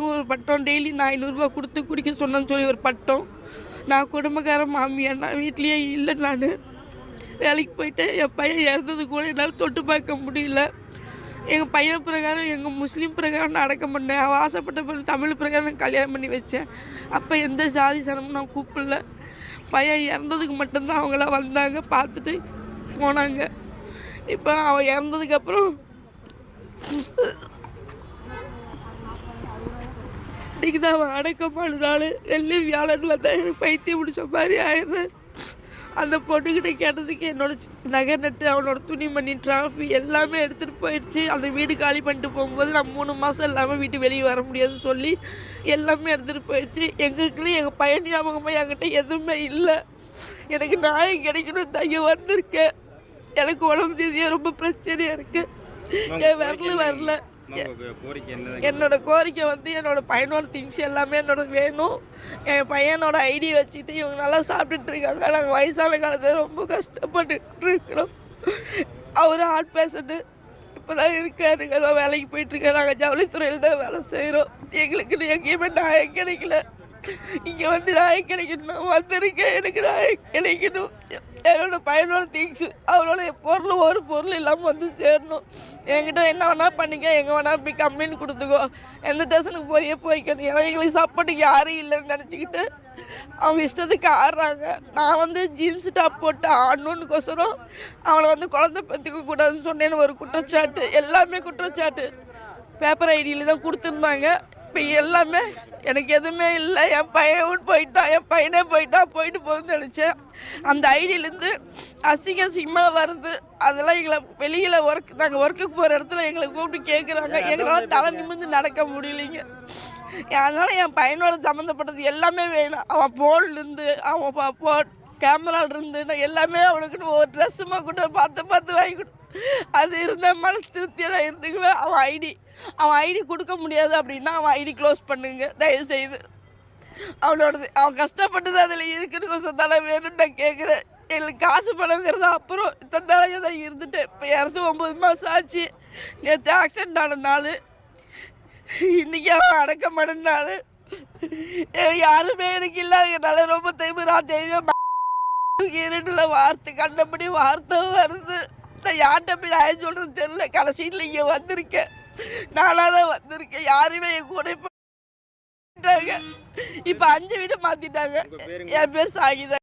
ஒரு பட்டம் டெய்லி நான் ஐநூறுரூவா கொடுத்து குடிக்க சொன்னேன்னு சொல்லி ஒரு பட்டம். நான் குடும்பக்கார மாமியார் நான் வீட்லேயே இல்லை நான். வேலைக்கு போயிட்டு என் பையன் இறந்தது கூட என்னால் தொட்டு பார்க்க முடியல. எங்கள் பையன் பிரகாரம் எங்கள் முஸ்லீம் பிரகாரம் நான் அடக்கம் பண்ணேன். அவள் ஆசைப்பட்ட பண்ணி தமிழ் பிரகாரம் நான் கல்யாணம் பண்ணி வச்சேன். அப்போ எந்த ஜாதி சனமும் நான் கூப்பிடல. பையன் இறந்ததுக்கு மட்டும்தான் அவங்களாம் வந்தாங்க பார்த்துட்டு போனாங்க. இப்போ அவள் இறந்ததுக்கப்புறம் இன்னைக்கு தான் அவன் அடக்கமான நாள் வெள்ளி வியாழன் வந்தால் எனக்கு பைத்தியம் முடிச்ச மாதிரி ஆயிடுறேன். அந்த பொண்ணுக்கிட்ட கேட்டதுக்கு என்னோட நகை நட்டு அவனோட துணிமணி டிராஃபி எல்லாமே எடுத்துகிட்டு போயிடுச்சு அந்த வீடு காலி பண்ணிட்டு போகும்போது நான் மூணு மாதம் இல்லாமல் வீட்டு வெளியே வர முடியாதுன்னு சொல்லி எல்லாமே எடுத்துகிட்டு போயிடுச்சு எங்களுக்குன்னு எங்கள் பையன் ஞாபகமாக என்கிட்ட எதுவுமே இல்லை. எனக்கு நியாயம் கிடைக்கணும் தான் இங்கே வந்திருக்கேன் எனக்கு உடம்பு ரீதியாக ரொம்ப பிரச்சனையாக இருக்குது என் விரல வரல. என்னோட கோரிக்கை வந்து என்னோட பையனோட திங்ஸ் எல்லாமே என்னோட வேணும். என் பையனோட ஐடி வச்சுட்டு இவங்க நல்லா சாப்பிட்டுட்டு இருக்காங்க. நாங்கள் வயசான காலத்தில் ரொம்ப கஷ்டப்பட்டுட்டு இருக்கிறோம். அவர் ஹார்ட் பேஷண்ட்டு இப்போ தான் இருக்காரு. ஏதோ வேலைக்கு போயிட்டுருக்காரு நாங்கள் ஜவுளித்துறையில் தான் வேலை செய்கிறோம் எங்களுக்கு எங்கேயுமே நியாயம் கிடைக்கல. இங்கே வந்து நியாயம் கிடைக்கணும் வந்திருக்கேன் எனக்கு நியாயம் கிடைக்கணும். என்னோட பையனோட திங்ஸ் அவரோட பொருள் ஒரு பொருள் இல்லாமல் வந்து சேரணும். என்கிட்ட என்ன வேணால் பண்ணிக்க எங்கே வேணாலும் போய் கம்ப்ளைண்ட் கொடுத்துக்கோ. எந்த ஸ்டேஷனுக்கு போறியே போய்க்கணும் ஏன்னா எங்களுக்கு சாப்பாட்டுக்கு யாரும் இல்லைன்னு நினச்சிக்கிட்டு அவங்க இஷ்டத்துக்கு ஆடுறாங்க. நான் வந்து ஜீன்ஸ் டாப் போட்டு ஆடணுன்னுக்கோசரம் அவனை வந்து குழந்தை பற்றிக்க கூடாதுன்னு சொன்னேன்னு ஒரு குற்றச்சாட்டு. எல்லாமே குற்றச்சாட்டு. பேப்பர் ஐடியில் தான் கொடுத்துருந்தாங்க. இப்போ எல்லாமே எனக்கு எதுவுமே இல்லை. என் பையன் போயிட்டான் என் பையனே போயிட்டான் போயிட்டு போகுதுன்னு நினச்சேன். அந்த ஐடியிலேருந்து அசிங்க அசிங்கமாக வருது. அதெல்லாம் எங்களை வெளியில் ஒர்க் நாங்கள் ஒர்க்குக்கு போகிற இடத்துல எங்களை கூப்பிட்டு கேட்குறாங்க எங்களால் தலை நிமிர்ந்து நடக்க முடியலைங்க. அதனால் என் பையனோட சம்மந்தப்பட்டது எல்லாமே வேணும். அவன் ஃபோன்லேருந்து அவன் ப- போ கேமராலேருந்து எல்லாமே அவனுக்குன்னு ஒரு ட்ரெஸ்ஸுமா கூட பார்த்து பார்த்து வாங்கி கொடு அது இருந்தால் மனசு திருப்தியாக நான் இருந்துக்குவேன். அவன் ஐடி அவன் ஐடி கொடுக்க முடியாது அப்படின்னா அவன் ஐடி க்ளோஸ் பண்ணுங்க. தயவுசெய்து. அவனோடது அவன் கஷ்டப்பட்டது அதில் இருக்குன்னு கொஞ்சம் தலை வேணும்னு நான் கேட்குறேன் எங்களுக்கு காசு பணங்கிறது அப்புறம் இத்தனை நாளைக்கு தான் இருந்துட்டேன். இப்போ இறந்து ஒம்பது மாதம் ஆச்சு. நேற்று ஆக்சிடென்ட் ஆன நாள். இன்றைக்கி அவன் அடக்கம் அடைந்தாள் யாருமே எனக்கு இல்லாதனால ரொம்ப தைமு நான் தெரியும் இருட்டுல வார்த்தை கண்டபடி வார்த்தை வருது. நான் யார்கிட்ட போய் நான் சொல்றது தெரியல. கடைசியில் இங்கே வந்திருக்கேன். நானாக தான் வந்திருக்கேன். யாருமே என் கூட இப்போ இப்போ அஞ்சு வீடு மாற்றிட்டாங்க பேருங்க? என் பேர் சாகிதா.